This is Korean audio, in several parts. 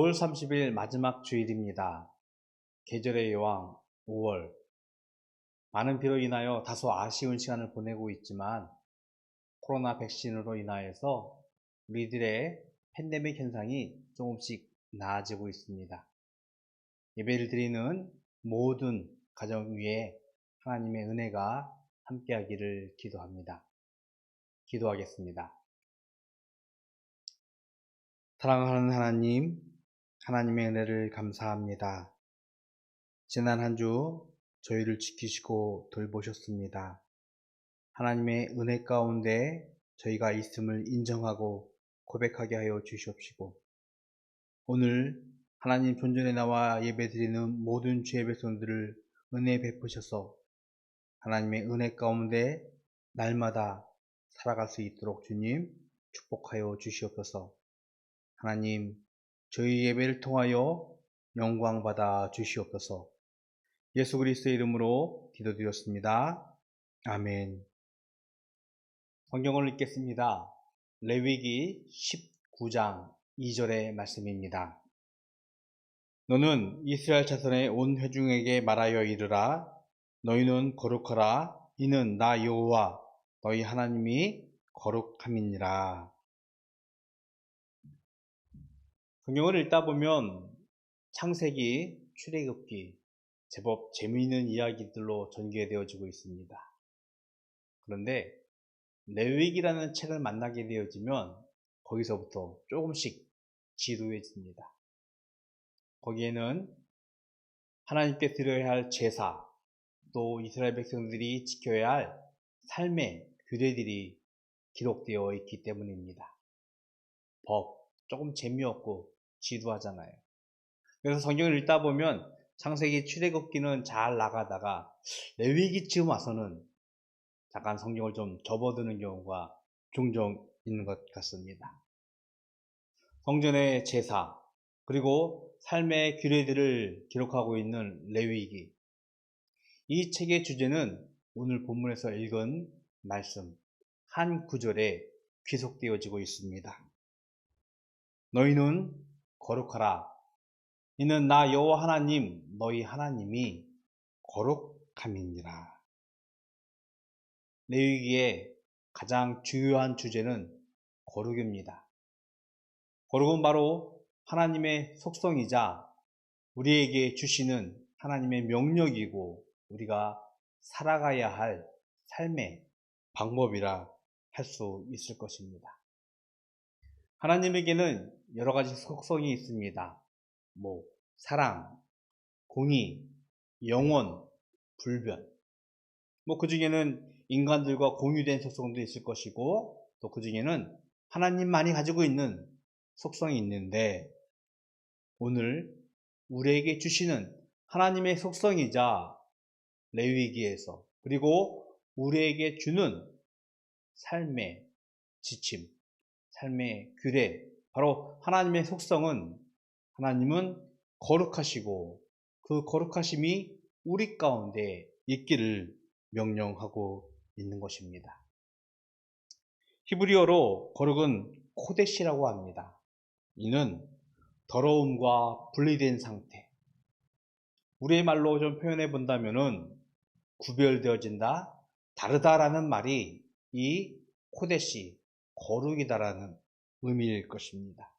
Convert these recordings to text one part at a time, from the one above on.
5월 30일 마지막 주일입니다. 계절의 여왕 5월. 많은 비로 인하여 다소 아쉬운 시간을 보내고 있지만 코로나 백신으로 인하여서 우리들의 팬데믹 현상이 조금씩 나아지고 있습니다. 예배를 드리는 모든 가정 위에 하나님의 은혜가 함께하기를 기도합니다. 기도하겠습니다. 사랑하는 하나님, 하나님의 은혜를 감사합니다. 지난 한 주 저희를 지키시고 돌보셨습니다. 하나님의 은혜 가운데 저희가 있음을 인정하고 고백하게 하여 주시옵시고 오늘 하나님 존전에 나와 예배드리는 모든 주의 백성들을 은혜 베푸셔서 하나님의 은혜 가운데 날마다 살아갈 수 있도록 주님 축복하여 주시옵소서. 하나님, 저희 예배를 통하여 영광 받아 주시옵소서. 예수 그리스도의 이름으로 기도드렸습니다. 아멘. 성경을 읽겠습니다. 레위기 19장 2절의 말씀입니다. 너는 이스라엘 자손의 온 회중에게 말하여 이르라 너희는 거룩하라 이는 나 여호와 너희 하나님이 거룩함이니라. 성경을 읽다 보면 창세기, 출애굽기 제법 재미있는 이야기들로 전개되어지고 있습니다. 그런데 레위기라는 책을 만나게 되어지면 거기서부터 조금씩 지루해집니다. 거기에는 하나님께 드려야 할 제사, 또 이스라엘 백성들이 지켜야 할 삶의 규례들이 기록되어 있기 때문입니다. 법, 조금 재미없고 지루하잖아요. 그래서 성경을 읽다 보면 창세기 출애굽기는 잘 나가다가 레위기쯤 와서는 잠깐 성경을 좀 접어드는 경우가 종종 있는 것 같습니다. 성전의 제사 그리고 삶의 규례들을 기록하고 있는 레위기 이 책의 주제는 오늘 본문에서 읽은 말씀 한 구절에 귀속되어지고 있습니다. 너희는 거룩하라. 이는 나 여호와 하나님 너희 하나님이 거룩함이니라. 레위기의 가장 주요한 주제는 거룩입니다. 거룩은 바로 하나님의 속성이자 우리에게 주시는 하나님의 명령이고 우리가 살아가야 할 삶의 방법이라 할 수 있을 것입니다. 하나님에게는 여러 가지 속성이 있습니다. 뭐, 사랑, 공의, 영원, 불변. 뭐, 그 중에는 인간들과 공유된 속성도 있을 것이고, 또 그 중에는 하나님만이 가지고 있는 속성이 있는데, 오늘 우리에게 주시는 하나님의 속성이자 레위기에서, 그리고 우리에게 주는 삶의 지침, 삶의 규례, 바로 하나님의 속성은 하나님은 거룩하시고 그 거룩하심이 우리 가운데 있기를 명령하고 있는 것입니다. 히브리어로 거룩은 코데시라고 합니다. 이는 더러움과 분리된 상태. 우리의 말로 좀 표현해 본다면은 구별되어진다, 다르다라는 말이 이 코데시, 거룩이다라는 의미일 것입니다.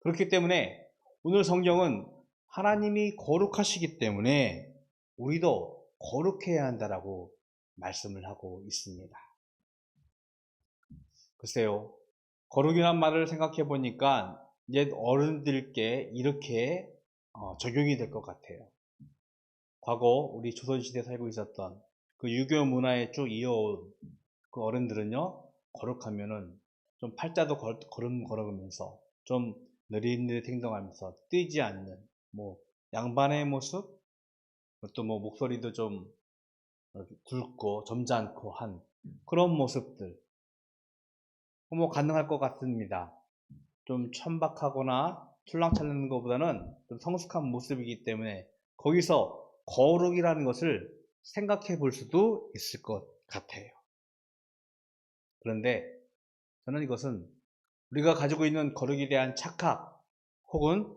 그렇기 때문에 오늘 성경은 하나님이 거룩하시기 때문에 우리도 거룩해야 한다라고 말씀을 하고 있습니다. 글쎄요, 거룩이란 말을 생각해 보니까 옛 어른들께 이렇게 어, 적용이 될 것 같아요. 과거 우리 조선시대에 살고 있었던 그 유교 문화에 쭉 이어온 그 어른들은요, 거룩하면은 좀 팔자도 걸, 걸음 걸으면서 좀 느릿느릿 행동하면서 뛰지 않는 뭐 양반의 모습 또 뭐 목소리도 좀 굵고 점잖고 한 그런 모습들 뭐 가능할 것 같습니다. 좀 천박하거나 출랑차는 것보다는 좀 성숙한 모습이기 때문에 거기서 거룩이라는 것을 생각해 볼 수도 있을 것 같아요. 그런데 저는 이것은 우리가 가지고 있는 거룩에 대한 착각 혹은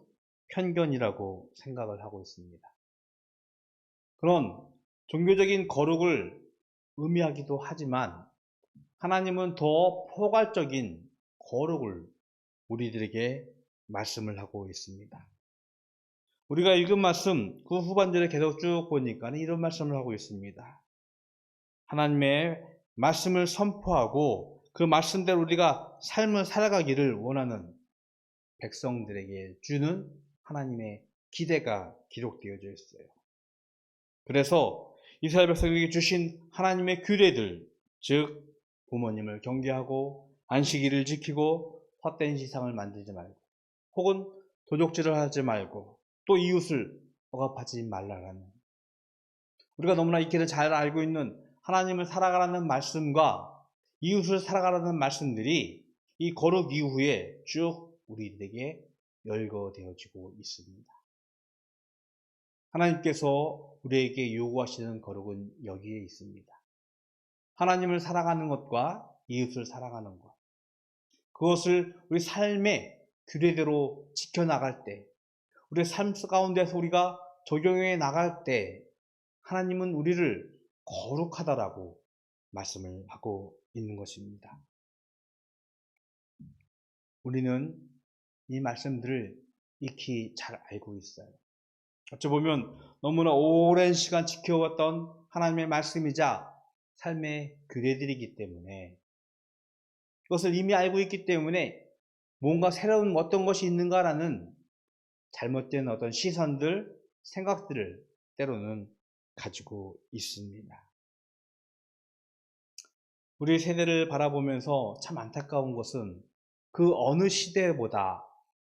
편견이라고 생각을 하고 있습니다. 그런 종교적인 거룩을 의미하기도 하지만 하나님은 더 포괄적인 거룩을 우리들에게 말씀을 하고 있습니다. 우리가 읽은 말씀, 그 후반절에 계속 쭉 보니까 이런 말씀을 하고 있습니다. 하나님의 말씀을 선포하고 그 말씀대로 우리가 삶을 살아가기를 원하는 백성들에게 주는 하나님의 기대가 기록되어져 있어요. 그래서 이스라엘 백성에게 주신 하나님의 규례들, 즉 부모님을 경계하고 안식일을 지키고 헛된 시상을 만들지 말고 혹은 도적질을 하지 말고 또 이웃을 억압하지 말라라는 우리가 너무나 이 길을 잘 알고 있는 하나님을 살아가라는 말씀과 이웃을 살아가라는 말씀들이 이 거룩 이후에 쭉 우리들에게 열거되어지고 있습니다. 하나님께서 우리에게 요구하시는 거룩은 여기에 있습니다. 하나님을 살아가는 것과 이웃을 살아가는 것. 그것을 우리 삶의 규례대로 지켜나갈 때, 우리 삶 가운데서 우리가 적용해 나갈 때, 하나님은 우리를 거룩하다라고 말씀을 하고 있는 것입니다. 우리는 이 말씀들을 익히 잘 알고 있어요. 어찌 보면 너무나 오랜 시간 지켜왔던 하나님의 말씀이자 삶의 규례들이기 때문에 그것을 이미 알고 있기 때문에 뭔가 새로운 어떤 것이 있는가라는 잘못된 어떤 시선들, 생각들을 때로는 가지고 있습니다. 우리 세대를 바라보면서 참 안타까운 것은 그 어느 시대보다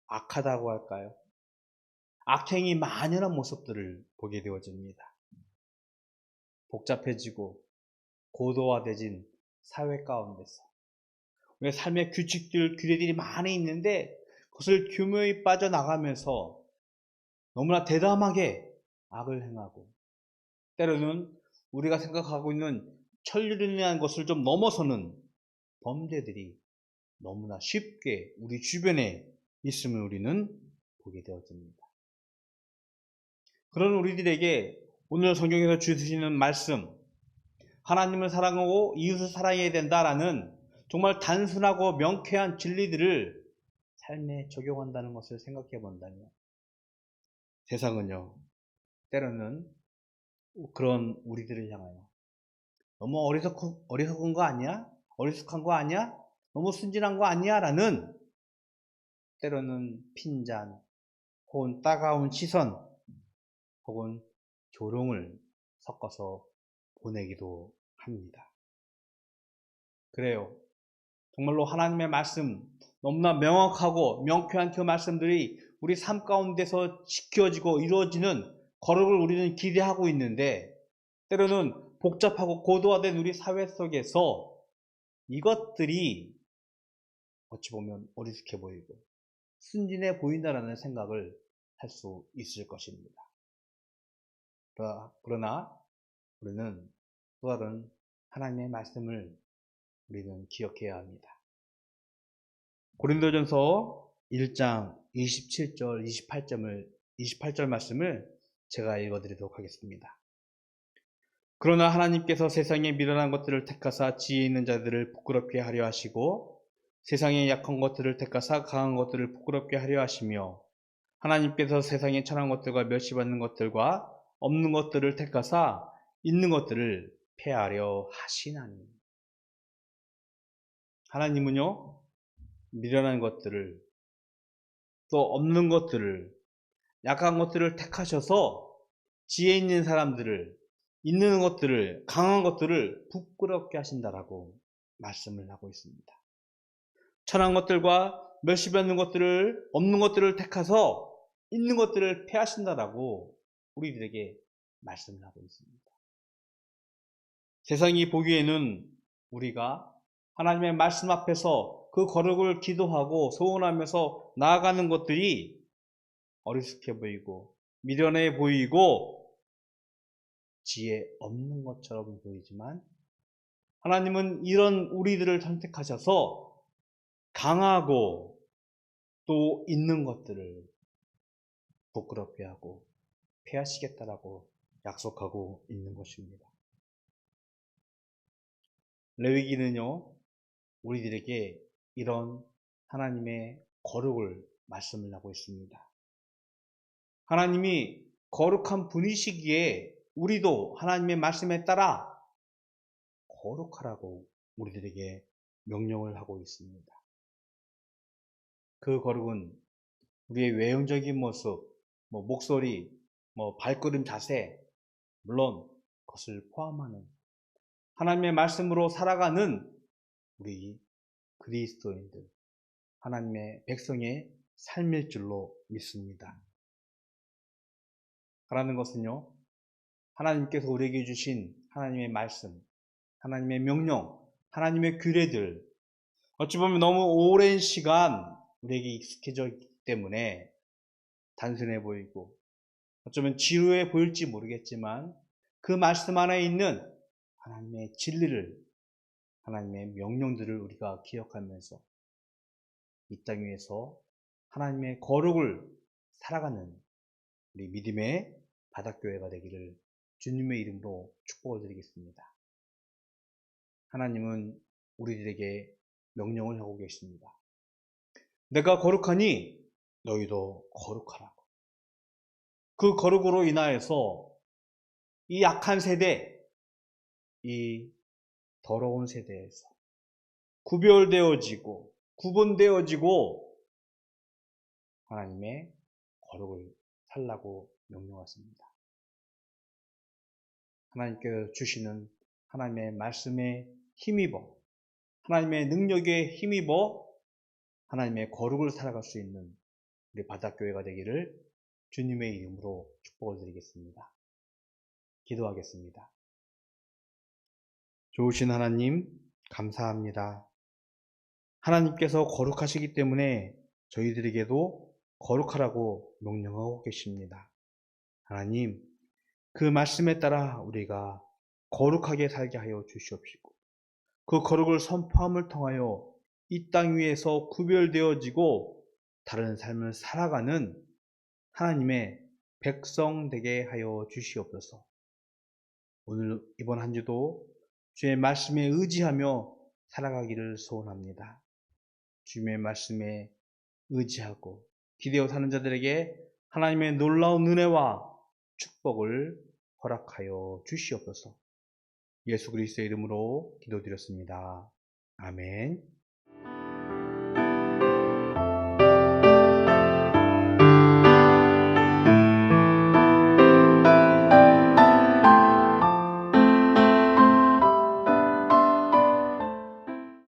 악하다고 할까요? 악행이 만연한 모습들을 보게 되어집니다. 복잡해지고 고도화되진 사회 가운데서 우리 삶의 규칙들, 규례들이 많이 있는데 그것을 규모에 빠져나가면서 너무나 대담하게 악을 행하고 때로는 우리가 생각하고 있는 천륜이라는 것을 좀 넘어서는 범죄들이 너무나 쉽게 우리 주변에 있음을 우리는 보게 되어집니다. 그런 우리들에게 오늘 성경에서 주시는 말씀, 하나님을 사랑하고 이웃을 사랑해야 된다라는 정말 단순하고 명쾌한 진리들을 삶에 적용한다는 것을 생각해 본다면 세상은요, 때로는 그런 우리들을 향하여 너무 어리석, 어리석은 거 아니야? 어리숙한 거 아니야? 너무 순진한 거 아니야? 라는 때로는 핀잔 혹은 따가운 시선 혹은 조롱을 섞어서 보내기도 합니다. 그래요. 정말로 하나님의 말씀, 너무나 명확하고 명쾌한 그 말씀들이 우리 삶 가운데서 지켜지고 이루어지는 거룩을 우리는 기대하고 있는데, 때로는 복잡하고 고도화된 우리 사회 속에서 이것들이 어찌 보면 어리숙해 보이고 순진해 보인다라는 생각을 할 수 있을 것입니다. 그러나 우리는 또 다른 하나님의 말씀을 우리는 기억해야 합니다. 고린도전서 1장 27절, 28점을 28절 말씀을 제가 읽어드리도록 하겠습니다. 그러나 하나님께서 세상에 미련한 것들을 택하사 지혜 있는 자들을 부끄럽게 하려 하시고 세상에 약한 것들을 택하사 강한 것들을 부끄럽게 하려 하시며 하나님께서 세상에 천한 것들과 멸시받는 것들과 없는 것들을 택하사 있는 것들을 폐하려 하시나니. 하나님은요, 미련한 것들을, 또 없는 것들을, 약한 것들을 택하셔서 지혜 있는 사람들을, 있는 것들을, 강한 것들을 부끄럽게 하신다라고 말씀을 하고 있습니다. 천한 것들과 멸시받는 것들을, 없는 것들을 택하서 있는 것들을 폐하신다라고 우리들에게 말씀을 하고 있습니다. 세상이 보기에는 우리가 하나님의 말씀 앞에서 그 거룩을 기도하고 소원하면서 나아가는 것들이 어리숙해 보이고 미련해 보이고 지혜 없는 것처럼 보이지만 하나님은 이런 우리들을 선택하셔서 강하고 또 있는 것들을 부끄럽게 하고 패하시겠다라고 약속하고 있는 것입니다. 레위기는요, 우리들에게 이런 하나님의 거룩을 말씀을 하고 있습니다. 하나님이 거룩한 분이시기에 우리도 하나님의 말씀에 따라 거룩하라고 우리들에게 명령을 하고 있습니다. 그 거룩은 우리의 외형적인 모습, 뭐 목소리, 뭐 발걸음 자세, 물론 그것을 포함하는 하나님의 말씀으로 살아가는 우리 그리스도인들, 하나님의 백성의 삶일 줄로 믿습니다. 하라는 것은요, 하나님께서 우리에게 주신 하나님의 말씀, 하나님의 명령, 하나님의 규례들, 어찌 보면 너무 오랜 시간 우리에게 익숙해져 있기 때문에 단순해 보이고, 어쩌면 지루해 보일지 모르겠지만, 그 말씀 안에 있는 하나님의 진리를, 하나님의 명령들을 우리가 기억하면서 이 땅 위에서 하나님의 거룩을 살아가는 우리 믿음의 바닷교회가 되기를 주님의 이름으로 축복을 드리겠습니다. 하나님은 우리들에게 명령을 하고 계십니다. 내가 거룩하니 너희도 거룩하라고. 그 거룩으로 인하여서 이 약한 세대, 이 더러운 세대에서 구별되어지고 구분되어지고 하나님의 거룩을 살라고 명령하십니다. 하나님께서 주시는 하나님의 말씀에 힘입어 하나님의 능력에 힘입어 하나님의 거룩을 살아갈 수 있는 우리 바닷교회가 되기를 주님의 이름으로 축복을 드리겠습니다. 기도하겠습니다. 좋으신 하나님, 감사합니다. 하나님께서 거룩하시기 때문에 저희들에게도 거룩하라고 명령하고 계십니다. 하나님, 그 말씀에 따라 우리가 거룩하게 살게 하여 주시옵시고, 그 거룩을 선포함을 통하여 이 땅 위에서 구별되어지고 다른 삶을 살아가는 하나님의 백성 되게 하여 주시옵소서. 오늘 이번 한 주도 주의 말씀에 의지하며 살아가기를 소원합니다. 주님의 말씀에 의지하고 기대어 사는 자들에게 하나님의 놀라운 은혜와 축복을 허락하여 주시옵소서. 예수 그리스도의 이름으로 기도드렸습니다. 아멘.